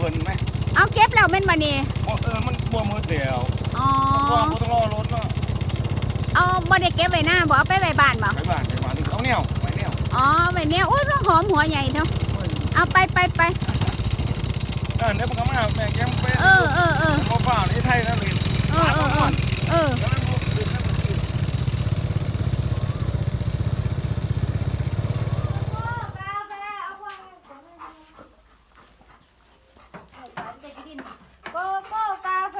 เพิ่นไหมเอาเก็บแล้วแม่นบ่นี่บ่เออมันบ่มืดเดียวอ๋อบ่บ่ต้องรอรถเนาะเอาบ่ได้เก็บไว้หน้าบ่เอาไปไว้บ้านบ่ไปบ้านไปบ้านเอาแนวไปแนวอ๋อไว้เนี่ยโอ้ยมันหอมหัวใหญ่เนาะเอาไปไปไปเออเดี๋ยวมันก็มาแม่แกมไปเออเออเออบ่ฟ้าในไทยแล้วเลยเออเออเออเออ แล้วมันบ่ดึกแล้วมันดึก โกโก้กาแฟ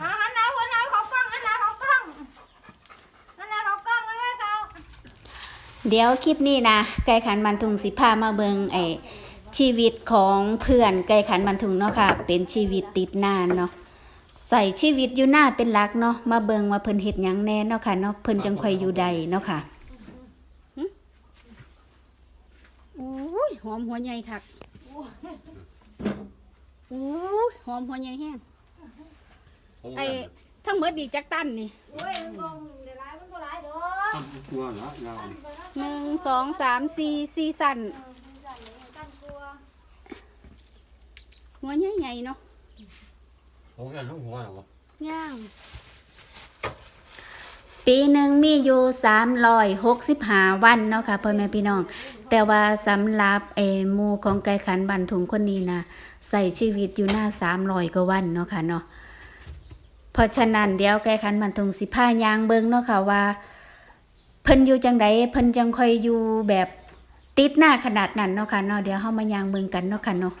อะหันหน้าหันหน้าเขากล้องหันหน้าเขากล้องหันหน้าเขากล้องเอาไว้เขา เดี๋ยวคลิปนี้นะไก่ขันมันทุงสิพามาเบิงไอชีวิตของเพื่อนไก่ขันมันทุงเนาะค่ะ เป็นชีวิตติดนานเนาะใส่ชีวิตอยู่หน้าเป็นหลักเนาะมาเบิงว่าเพิ่นเฮ็ดหยังแน่เนาะค่ะเนาะเพิ่นจังค่อยอยู่ใดเนาะค่ะหึอุ้ยหอมหัวใหญ่คักอุ้ยหอมหัวใหญ่แห้งไอทั้งหมดดีจักตันนี่ โอ้ยมันบ่ เดี๋ยวร้ายมันบ่ร้ายดอกกลัวเหรอเราหนึ่งสองสามสี่สี่สันกันกลัวหัวใหญ่ใหญ่ๆเนาะผมจะทั้งหัวเหรอย่าง ปีหนึ่งมีอยู่สามร้อยหกสิบห้าวันเนาะค่ะพ่อแม่พี่น้อง แต่ว่าสำหรับเออหมูของไก่ขันบันทุงคนนี้นะใส่ชีวิตอยู่หน้าสามร้อยกว่าวันเนาะค่ะเนาะ เพราะฉะนั้นเดี๋ยวไก่ขันบันทุงสิผ้ายางเบิงเนาะค่ะว่า เพิ่นอยู่จังใดเพิ่นจังค่อยอยู่แบบติดหน้าขนาดนั้นเนาะค่ะเนาะเดี๋ยวเฮามายางเบิงกันเนาะค่ะเนาะ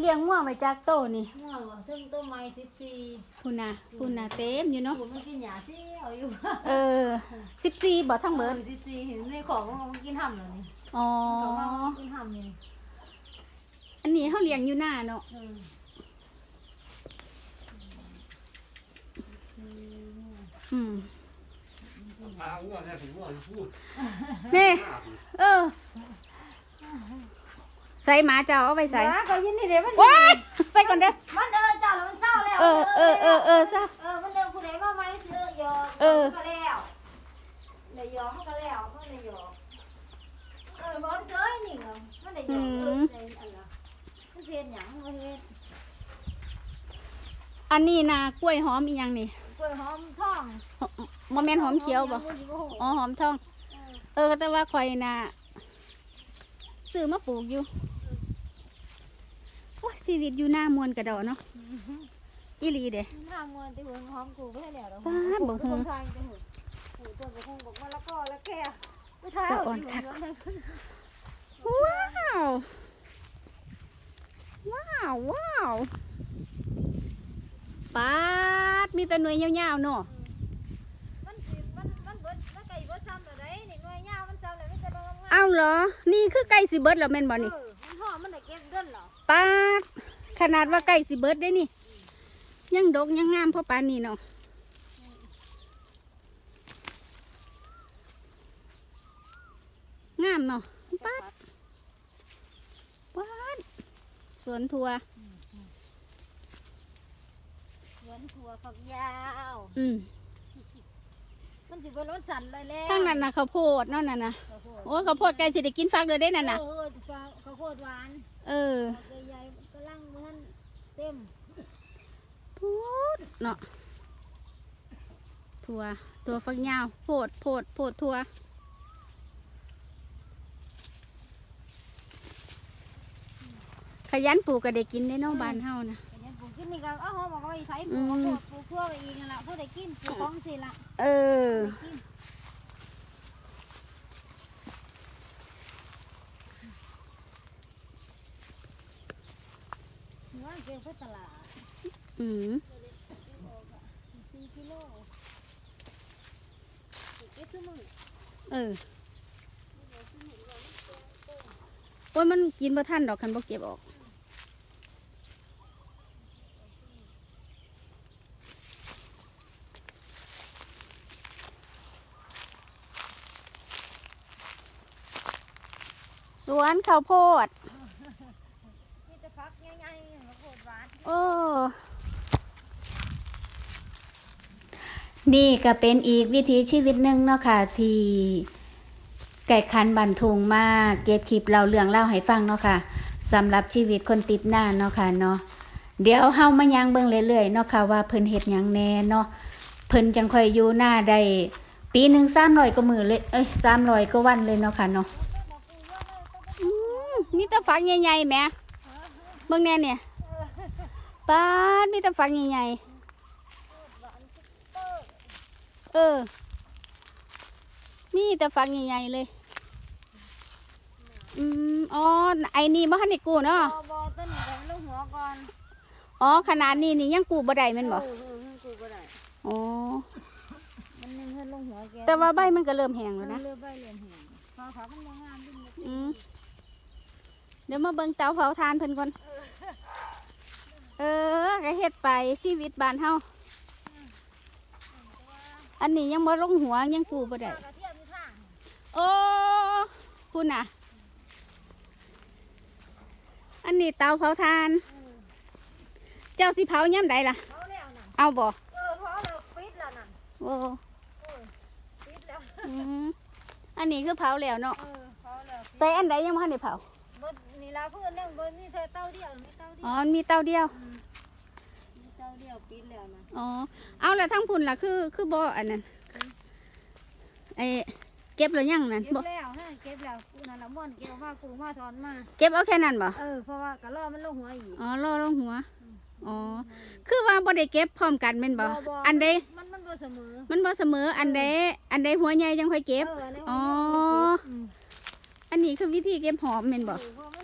เลี้ยงงัวไว้จากโตนี่ว้าวถึงต้นไม้สิบสี่คุณน่ะคุณน่ะเต็มอยู่เนาะถูมันกินหญ้าสิเอาอยู่เออสิบสี่บ่ทั้งเบิดสิบสี่เห็นในของมันกินห่ำแล้วนี่อ๋อของมันกินห่ำนี่อันนี้เขาเลี้ยงอยู่หน้าเนาะ อออืมพาหัวเนี่ยถึงหัวพูดนี่ เออ ใส่หมาเจ้าเอาไปใส่หมาก็ยินนี่เด้มันว้ายไปก่อนเด้อ มันเดินจ้าแล้วมันเศร้าแล้วเออเออเออเออซะ เออมันเดินผู้ใดมาไหมเสือยอเออมันก็แล้วเลยยอมันก็แล้วมันเลยยอเออบ่เซยนี่เหรอมันได้ยอเออในอันละมันเฮ็ดหยังมันเฮ็ดอันนี้นะกล้วยหอมอีหยังนี่ กล้วยหอมทอง มแมนหอมเขียวบ่อ๋อหอมทอง เออแต่ว่าข่อยน่ะซื้อมาปลูกอยู่โอ้ยชีวิตอยู่หน้ามวนกระดอเนาะอีหลีเด้ทางมวนที่หัวหอมกูบ่ให้แล้วดอกป๊าดบ่ฮู้ทางจะหูหูต้นบ่ฮู้บอกว่าแล้วก็แล้วแก่ไปทายสะเอาอ่อนอยู่คักนั่นเลยว้าวว้าวว้าวปาดมีแต่หน่วยยาวๆเนาะ จะลงงามเอาเหรอ นี่คือไก่สิเบิดแล้วแม่นบ่นี่เออมันหอมมันได้เก็บเงินเหรอปาดขนาดว่าไก่สิเบิดได้นี่ ยังดกยังงามเพราะปานนี้เนาะงามเนาะปาดปาดสวนทัว สวนถั่วฝักยาว อืม มันสิเบิดรสสั่นเลยแล้วทั้งนั้นนะข้าวโพดนั่นน่ะนะข้าวโพดโอ้ยข้าวโพดไก่สิได้กินฟักเลยได้นั่นน่ะ เออฟังข้าวโพดหวานเออดอกใหญ่ๆกำลังมันเต็มพูดเนาะถั่วตัวฟักยาว โพดโพดโพดถั่วขยันปลูกก็ได้กินได้เน้องบ้านเฮานะอันนี้ปลู กกินนี่ก็เอาหอมออกไปใช้ปอืลูกมข้าวโพดปลูกทั่วไปอีกนั่นล่ะผู้ใดกินปลูกของสิล่ะเออกินหัวเก็บไปตลาดอืมสี่กิโลเก็บทุกมื้อเออโอ้ยมันกินบ่ทันดอกคันบ่เก็บออก สวนข้าวโพดมีแต่พักใหญ่ๆข้าวโพดหวานโอ้นี่ก็เป็นอีกวิถีชีวิตหนึ่งเนาะค่ะที่ไก่ก่คันบันทุงมาเก็บคลิปเราเรื่องเล่าให้ฟังเนาะค่ะสำหรับชีวิตคนติดหน้าเนาะค่ะเนาะเดี๋ยวเฮามายังเบิ่งเรื่อยๆเนาะค่ะว่าเพิ่นเฮ็ดหยังแหน่เนาะเพิ่นจังค่อยอยู่หน้าได้ปีหนึง300กว่ามื้อเลยเอ้ย300กว่าวันเลยเนาะค่ะเนาะอื มมีแต่ฝักใหญ่ๆแหมเบิ่งแน่เนี่ยป้าดมีแต่ฝักใหญ่ๆเออ นี่แต่ฟังใหญ่ๆเลย อืมอ๋อไอ้นี่บ่ทันได้กู้เนาะ บอบอต้นนี้ก็ลูกหัวก่อนอ๋อขนาดนี้นี่ยังกู้บ่ได้แม่นบ่ เออเออกูก็ได้ อ๋อ มันนึงเพิ่นลงหัวแกแต่ว่าใบมันก็เริ่มแห้งเอแล้วอนะ เลือใบเหลี่ยมแหงพอเขามันยังงามดิ้นเลยอืม เดี๋ยวมาเบิ่งเตาเผาทานเพิ่นก่อน เออก็เฮ็ดไปชีวิตบ้านเฮา อันนี้ยังบ่ลงหัวยังกู้บ่ได้กระเทียมมีข้างโอ้คุณน่ะ อันนี้เตาเผาทาน เจ้าสิเผาย่ำใดล่ะเขาแล้วนั่นเอาบ่เออเขาแล้วปิดแล้วนั่นโอ้ปิดแล้วอืมอันนี้คือเผาแล้วเนาะเออเขาแล้วปิดแต่อันใดยังบ่ทันได้เผาบดนี่ ละเพื่อนเรื่องบดมีเธอเต้าเดียวมีเต้าเดียอ๋อวมีเตาเดียวมีเต้าเดียวปิดแล้วนะอ๋อ เอาแล้วทั้งพุ่นล่ะคือคือบ่อันนั้นไอ้เก็บแล้วยังนั่นเก็บบ่แล้วฮะเก็บแล้วกูนั่นละม่วนเก็บมากูมาถอนมาเก็บเอาแค่นั้นบ่ เออเพราะว่ากะล่อมันลงหัวอีก อ๋อรอลงหัว อ๋อ คือว่าบ่ได้เก็บพร้อมกันแม่นบ่ บ่บ่ อันใดมันมันบ่เสมอมันบ่เสมอ อันใดอันใดหัวใหญ่จังค่อยเก็บเออในอ๋อหัวมันอันนี้คือวิธีเก็บหอมแม่นบ่ เออเพราะมัน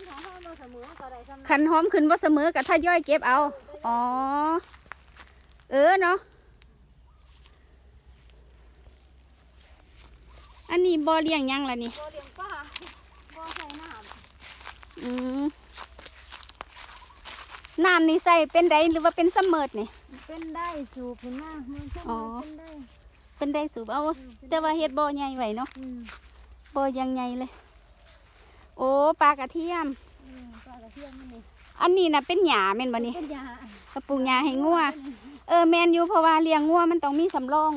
ของ เขาบ่เสมอก็ได้ซ้ำคันหอมขึ้นบ่เสมอกับถ้าย่อยเก็บเอา อ๋อ เออเนาะ อันนี้บ่เลี้ยงหยังล่ะนี่ บ่เลี้ยงปลาบ่ใส่น้อืมน้ำนี่ใส่เป็นไดหรือว่าเป็นซัมเมอร์นี่ำเป็นได้สูบขึ้นมามันก็อ๋อเป็นได้เป็นไดสูบเอา แต่ว่าเฮ็ดบ่อใหญ่ไว้เนาะ อืมบ่อยังใหญ่เลย โอ้ปลากระเทียมอืม ปลากระเทียมนี่อันนี้น่ะเป็นหญ้าแม่นบ่นี่เป็นยากระปุกหญ้าให้งัวเออแม่นอยู่เพราะว่าเลี้ยงงัวมันต้องมีสำรอง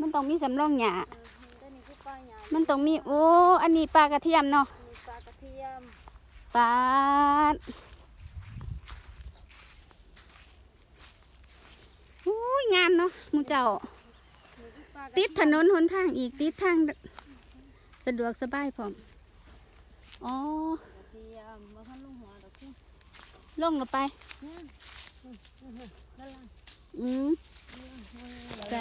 มันต้องมีสำรองหญ้าเออตัวนี้คือปลาหยามันต้องมีโอ้อันนี้ปลากระเทียมเนาะมีปลากระเทียมปาดอุ้ยงามเนาะหมูเจ้านี่คือปลากระติดถนนหนทางอีกติดทาง สะดวกสบายพร้อมอ๋อ เทียมบ่ทันลงหัวดอกคือ ลงลงไปนั่นล่ะอืมใจ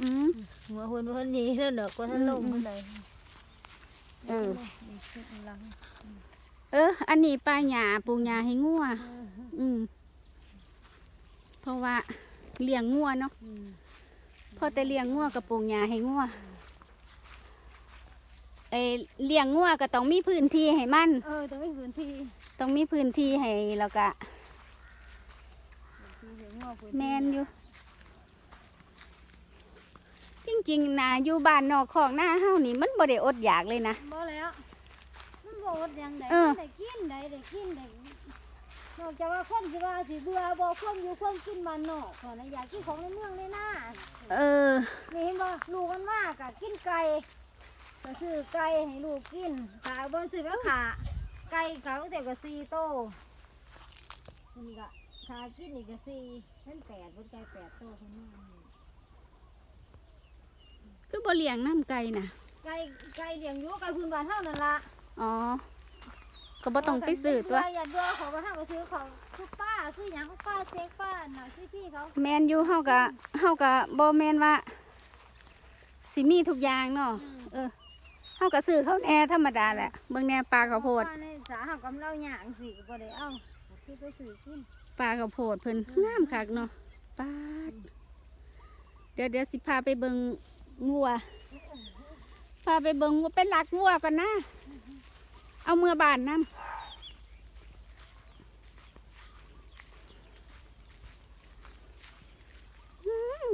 อืมหัวหุ่นบ่ทันหนี้แล้วดอกก็ทันลงอืมมันได้เออนี่คือหลังเออ อันนี้ปลาหยาปลูกหยาให้งัวอืมเพราะว่าเลี้ยงงัวเนาะอืมพอแต่เลี้ยงงัวกับปลูกหญ้าให้งัว เอยเลี้ยงงัวก็ต้องมีพื้นที่ให้มัน เออต้องมีพื้นที่ต้องมีพื้นที่ให้แล้วก็พื้นที่ให้งอกพื้นแมที่นอยู่ จริงๆนะอยู่บ้านนอกของหน้าเฮานี่มันบ่ได้อดอยากเลยนะบ่แล้วมันบ่อดหยังได้เออได้กินได้ได้กินได้นอกจากว่าคนสิว่าสิเบื่อบ่คนอยู่คนกินบ้านนอกก่อนนะอยากกินของในเมืองในหน้าเออนี่เห็นบ่ลูกมันมากะกินไก่ ก็ซื้อไก่ให้ลูกกินขายบนซื้อแล้วขาไก่เขาแต่ก็สี่โตนี่ก็ขากินนี่ก็สี่เป็นแปดบนไก่แปดโตคนนี้คือบ่เลี้ยงน้ำไก่น่ะ ไก่ไก่เลี้ยงอยู่ไก่พื้นบ้านเท่านั้นละอ๋อ ก็บ่ต้องไปซื้อตัวอย่าเดือเขาบ้านเท่าก็ซื้อของคือป้าคือหยังของป้าเซ็กป้าน่ะคือพี่เขาแมนอยู่เฮาก็เฮาก็บ่แมนว่าสิมีทุกอย่างเนาะเออ เฮาก็ซื้อเขาแหน่ธรรมดาแหละเบิ่งแหน่ปลาข้าวโพดป้ในสาหกรรมเล่าหยางสิก็บ่ได้เอาคือไปซื้อกินปลากระโพดเพิ่นงามคักเนาะปาดเดี๋ยวเดี๋ยวสิพาไปเบิงงัว พาไปเบิงวัวไปลักงัวก่อนนะ เอาเมื่อบานน้ำอืม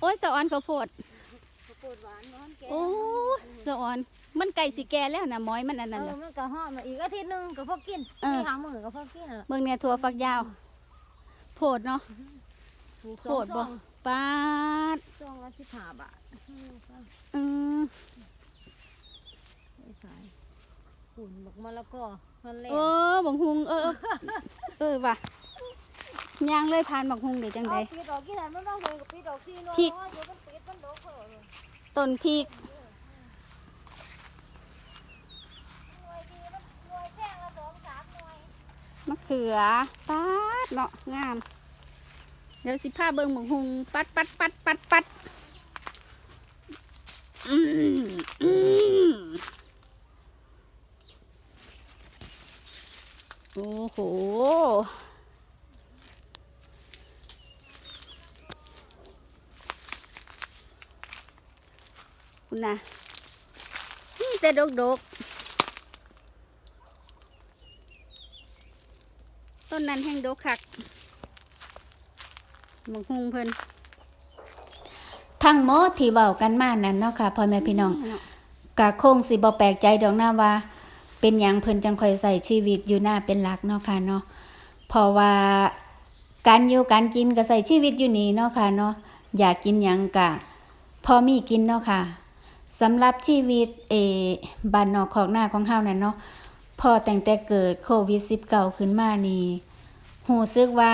โอ้ยสะออนข้าวโพดข้าวโพดหวานร้อนแก่โอ้ยสะออน มันไก่สิแก่แล้วนะหมอยมันอันเอนั้นอน่ะ มันก็หอมมาอีกอาทิตย์หนึงก็พอกินเออ มีหามื้อก็พอกินนั่นล่ะเบิ่งเนี่ยถั่วฝักยาว โพดเนาะโพถูกโคสองตรซบ่องปาดซองละสิบห้าบาทอืมไม่ใส่ขุนบักมะละกอมันเล่โอ้บักฮุงเออเออเออว่ะ ย่างเลยผ่านบักฮุงได้จังไดเอาปีดออกกี่ไหนมันต้องเห็นกับปีดออกสี่หน่วยพริกเนาะเดี๋ยวมันปีดมันดอกเผลอเลยต้นพริกหน่วยดีมันหน่วยแท่งละสองสามหน่วยมะเขือปัดเนาะงาม เดี๋ยวสิพาเบิ่งบักฮุงปัดปัดปัดปัดปัดอืมอืมโอ้โห คุณนะนี่แต่ดกดกๆต้นนั้นแห้งดกคักหมกฮุงเพิ่นทั้งหมดที่เว้ากันมานั่นเนาะค่ะพ่อแม่พี่น้องกะคงสิบ่แปลกใจดอกนะว่า เป็นหยังเพิ่นจังค่อยใส่ชีวิตอยู่หน้าเป็นหลักเนาะค่ะเนาะเพราะว่าการอยู่การกินก็ใส่ชีวิตอยู่นี่เนาะค่ะเนาะอยากกินหยังกะพอมีกินเนาะค่ะ สำหรับชีวิตเอบ้านนอกของหน้าของเฮานั่นเนาะพอแต่งแต่เกิดโควิด19ขึ้นมานี่หูซึกว่า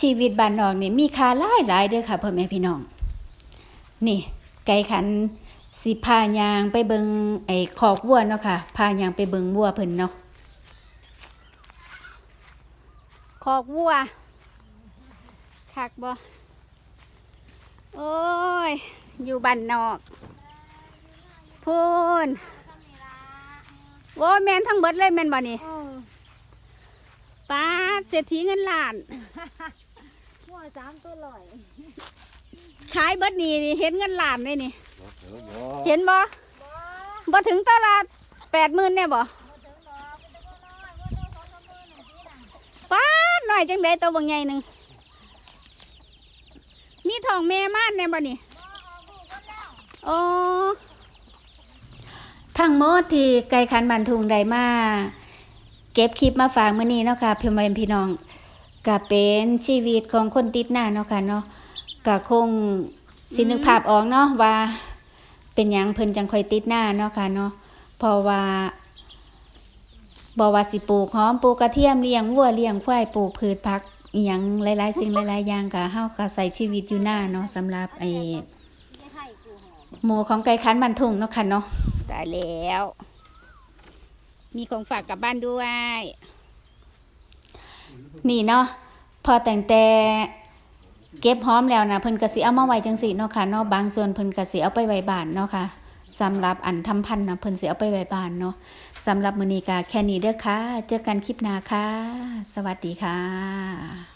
ชีวิตบ้านนอกนี่มีค่าหลายหลายเด้อค่ะพ่อแม่พี่น้อง นี่ ไก่ขันสิพายางไปเบิงไอ้คอกวัวเนาะค่ะพายางไปเบิงวัวเพิ่นเนาะคอกวัวคักบ่โอ้ย อยู่บ้านนอก พูนโอ้ยแมนทั้งเบิดเลยแมนบ่นี่เออป้าดเศรษฐีเงินล้านหัวสามตัวลอยขายเบิดนี่นี่เห็นเงินล้านเลยนี่เออเดี๋ยวเห็นบ่บ่บ่ถึงตลาดแปดหมื่นเนี่ยบ่บ่ถึงดอกเป็นตัวน้อยบ่ตัวสองสามหมื่นหนึ่งทีน่ะป้าดหน่อยจังไดตัวบางใหญ่หนึ่งมีทองแม่ม่านเนี่ยบ่นี่บ่ออกลูกก็แล้วโอ้ ทั้งหมดที่ไก่ขันบันทุงได้มาเก็บคลิปมาฝากมื้อนี้เนาะค่ะเพี่อนพี่น้องก็เป็นชีวิตของคนติดหน้าเนาะค่ะเนาะก็คงสินึกภาพออกเนาะว่า เป็นหยังเพิ่นจังค่อยติดหน้าเนาะค่ะเนาะเพราะว่าบ่ว่าสิปลูกหอมปลูกกระเทียมเลี้ยงวัวเลี้ยงควายปลูกพืชผักอีหยังหลายๆ สิ่งหลายๆอย่างก็เฮาก็ใส่ชีวิตอยู่หน้าเนาะสำหรับไอ้ไม่ให้กูหอมหมูของไก่คันบันทุงเนาะค่ะเนาะ ได้แล้ว มีของฝากกลับบ้านด้วย นี่เนาะพอแต่งแต่เก็บหอมแล้วนะเพิ่นก็สิเอามาไว้จังสีเนาะค่ะเนาะบางส่วนเพิ่นก็สิเอาไปไว้บ้านเนาะค่ะสำหรับอันทำพันนะเพิ่นสิเอาไปไว้บ้านเนาะสำหรับมือนี้ก็แค่นี้เด้อค่ะ เจอกันคลิปหน้าค่ะ สวัสดีค่ะ